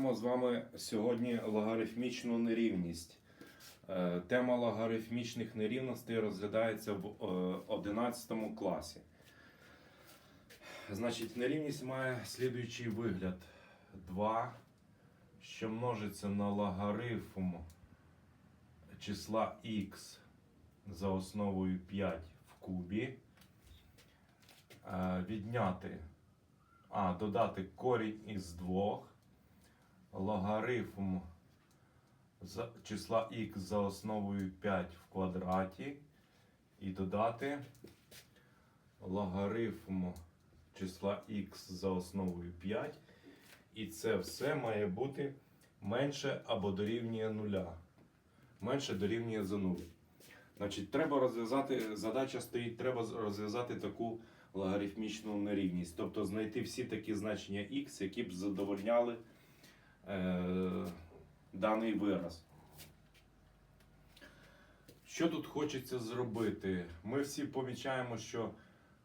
Розглянемо з вами сьогодні логарифмічну нерівність. Е, Тема логарифмічних нерівностей розглядається в е, 11 класі. Значить, нерівність має слідуючий вигляд: 2, що множиться на логарифм числа х за основою 5 в кубі. Е, Відняти а, додати корінь із двох, логарифм числа х за основою 5 в квадраті і додати логарифм числа х за основою 5. І це все має бути менше або дорівнює нуля. Менше дорівнює за 0. Значить, треба розв'язати, задача стоїть, треба розв'язати таку логарифмічну нерівність. Тобто знайти всі такі значення х, які б задовольняли е, даний вираз. Що тут хочеться зробити? Ми всі помічаємо, що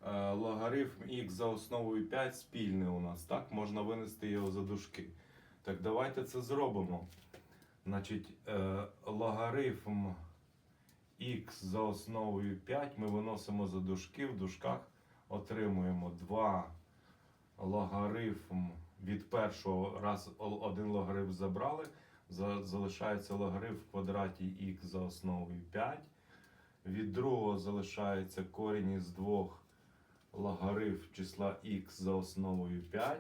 е, логарифм х за основою 5 спільний у нас. Так, можна винести його за дужки. Так, давайте це зробимо. Значить, е, логарифм х за основою 5 ми виносимо за дужки. В дужках отримуємо 2 логарифм від першого раз один логарифм забрали. Залишається логарифм в квадраті х за основою 5. Від другого залишається корінь із двох логарифм числа х за основою 5.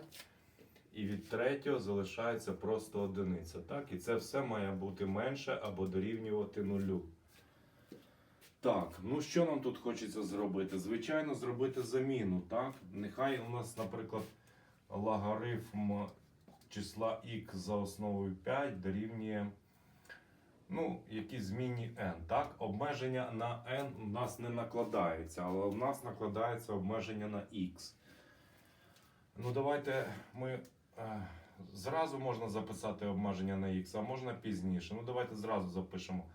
І від третього залишається просто одиниця. Так? І це все має бути менше або дорівнювати нулю. Так, ну що нам тут хочеться зробити? Звичайно, зробити заміну. Так? Нехай у нас, наприклад, логарифм числа х за основою 5 дорівнює ну, якісь змінні n. Так? Обмеження на n у нас не накладається, але у нас накладається обмеження на x. Ну, давайте ми. е, Зразу можна записати обмеження на x, а можна пізніше. Ну, давайте зразу запишемо.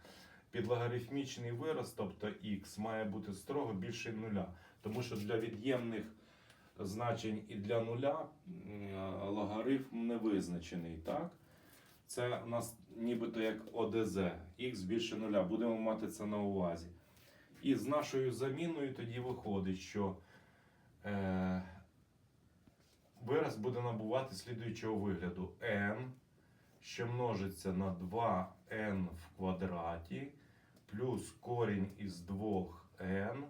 Підлогарифмічний вираз, тобто x, має бути строго більше нуля. Тому що для від'ємних значень і для нуля логарифм не визначений. Так? Це у нас нібито як ОДЗ, x більше нуля. Будемо мати це на увазі. І з нашою заміною тоді виходить, що е, вираз буде набувати слідуючого вигляду n, що множиться на 2n в квадраті, плюс корінь із 2n,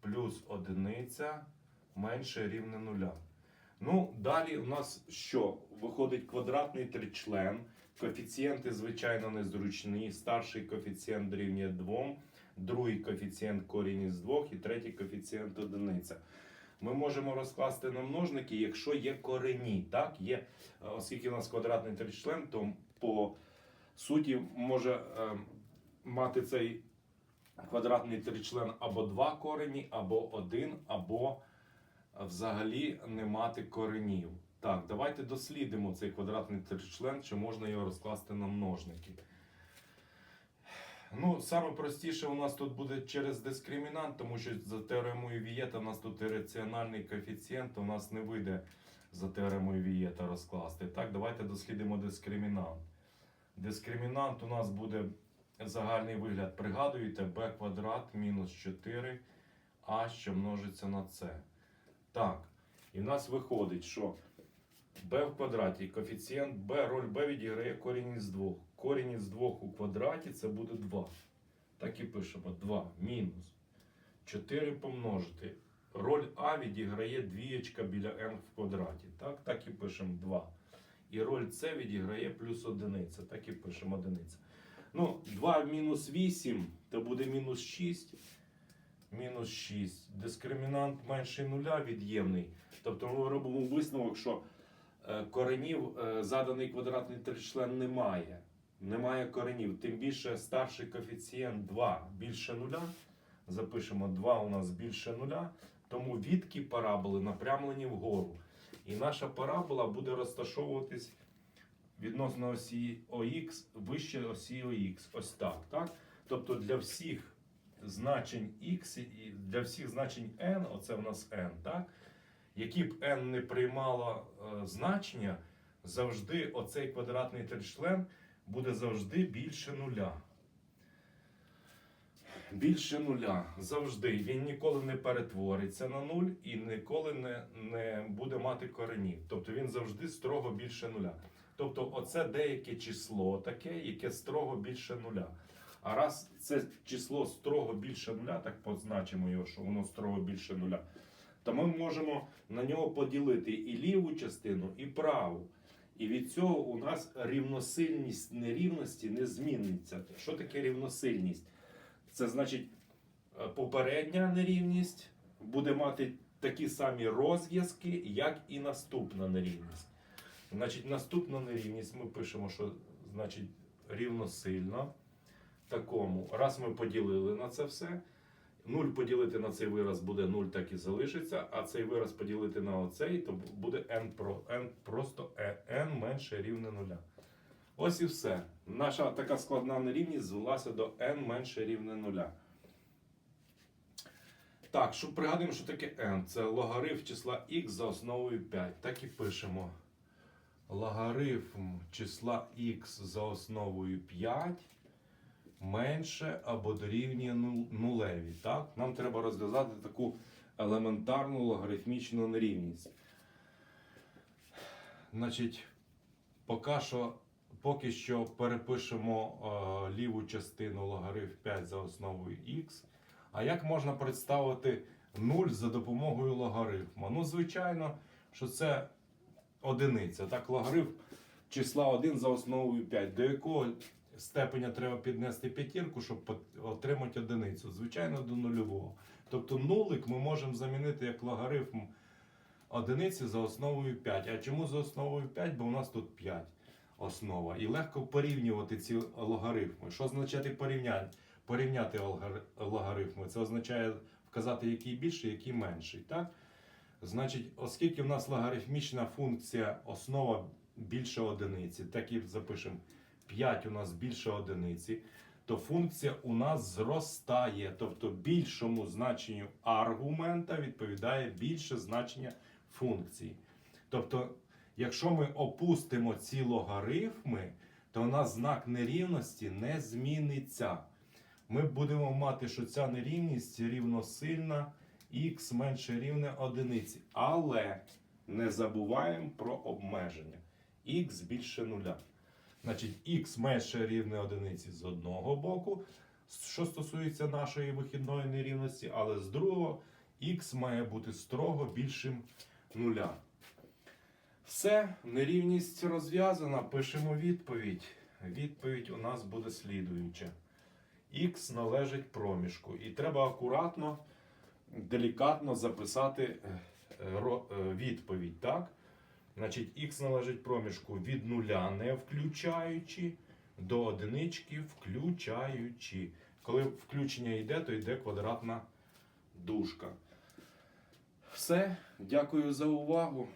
плюс одиниця менше рівне нуля. Ну, далі у нас що? Виходить квадратний тричлен. Коефіцієнти, звичайно, незручні. Старший коефіцієнт дорівнює 2, другий коефіцієнт корінь із 2 і третій коефіцієнт одиниця. Ми можемо розкласти на множники, якщо є корені. Так? Є, е, оскільки у нас квадратний тричлен, то по суті може е, мати цей квадратний тричлен або два корені, або один, або взагалі не мати коренів. Так, давайте дослідимо цей квадратний тричлен, чи можна його розкласти на множники. Ну, саме простіше у нас тут буде через дискримінант, тому що за теоремою Вієта у нас тут ірраціональний коефіцієнт, у нас не вийде за теоремою Вієта розкласти. Так, давайте дослідимо дискримінант. Дискримінант у нас буде загальний вигляд. Пригадуєте, b квадрат мінус 4 а що множиться на c. Так, і в нас виходить, що b в квадраті, коефіцієнт b, роль b відіграє корінь із 2. Корінь із 2 у квадраті це буде 2. Так і пишемо 2 мінус 4 помножити. Роль А відіграє двієчка біля n в квадраті. Так, так і пишемо 2. І роль С відіграє плюс одиниця. Так і пишемо одиниця. Ну, 2 мінус 8, то буде мінус 6 мінус 6. Дискримінант менший нуля від'ємний. Тобто ми робимо висновок, що е, коренів е, заданий квадратний тричлен немає. Немає коренів. Тим більше старший коефіцієнт 2 більше нуля. Запишемо 2 у нас більше нуля. Тому відки параболи напрямлені вгору. І наша парабола буде розташовуватись відносно осі ОХ вище осі ОХ. Ось так. так? Тобто для всіх значень x і для всіх значень n, оце в нас n, так? Які б n не приймало е, значення, завжди оцей квадратний тричлен буде завжди більше нуля. Більше нуля. Завжди. Він ніколи не перетвориться на нуль і ніколи не, не буде мати коренів. Тобто він завжди строго більше нуля. Тобто, оце деяке число таке, яке строго більше нуля. А раз це число строго більше нуля, так позначимо його, що воно строго більше нуля, то ми можемо на нього поділити і ліву частину, і праву. І від цього у нас рівносильність нерівності не зміниться. Що таке рівносильність? Це значить, е, попередня нерівність буде мати такі самі розв'язки, як і наступна нерівність. Значить, наступна нерівність ми пишемо, що значить рівносильно такому. Раз ми поділили на це все. 0 поділити на цей вираз буде 0, так і залишиться, а цей вираз поділити на оцей, то буде n, про, n просто е, n менше рівне 0. Ось і все. Наша така складна нерівність звелася до n менше рівне 0. Так, що пригадуємо, що таке n. Це логарифм числа x за основою 5. Так і пишемо. Логарифм числа x за основою 5 менше або дорівнює ну- нулеві. Так? Нам треба розв'язати таку елементарну логарифмічну нерівність. Значить, поки що, поки що перепишемо е, ліву частину логарифм 5 за основою x. А як можна представити 0 за допомогою логарифму? Ну, звичайно, що це одиниця. Так, логарифм числа 1 за основою 5. До якого степеня треба піднести п'ятірку, щоб отримати одиницю? Звичайно, до нульового. Тобто нулик ми можемо замінити як логарифм одиниці за основою 5. А чому за основою 5? Бо у нас тут 5 основа. І легко порівнювати ці логарифми. Що означає порівняти? Порівняти логарифми. Це означає вказати, який більший, який менший. Так? Значить, оскільки в нас логарифмічна функція основа більше одиниці, так і запишемо 5 у нас більше одиниці, то функція у нас зростає. Тобто більшому значенню аргумента відповідає більше значення функції. Тобто, якщо ми опустимо ці логарифми, то у нас знак нерівності не зміниться. Ми будемо мати, що ця нерівність рівносильна х менше рівне одиниці. Але не забуваємо про обмеження. х більше нуля. Значить, х менше рівне одиниці з одного боку, що стосується нашої вихідної нерівності, але з другого х має бути строго більшим нуля. Все, нерівність розв'язана. Пишемо відповідь. Відповідь у нас буде слідуюча. Х належить проміжку. І треба акуратно, делікатно записати е, е, е, відповідь. Так? Значить, х належить проміжку від нуля, не включаючи, до одинички включаючи. Коли включення йде, то йде квадратна дужка. Все, дякую за увагу.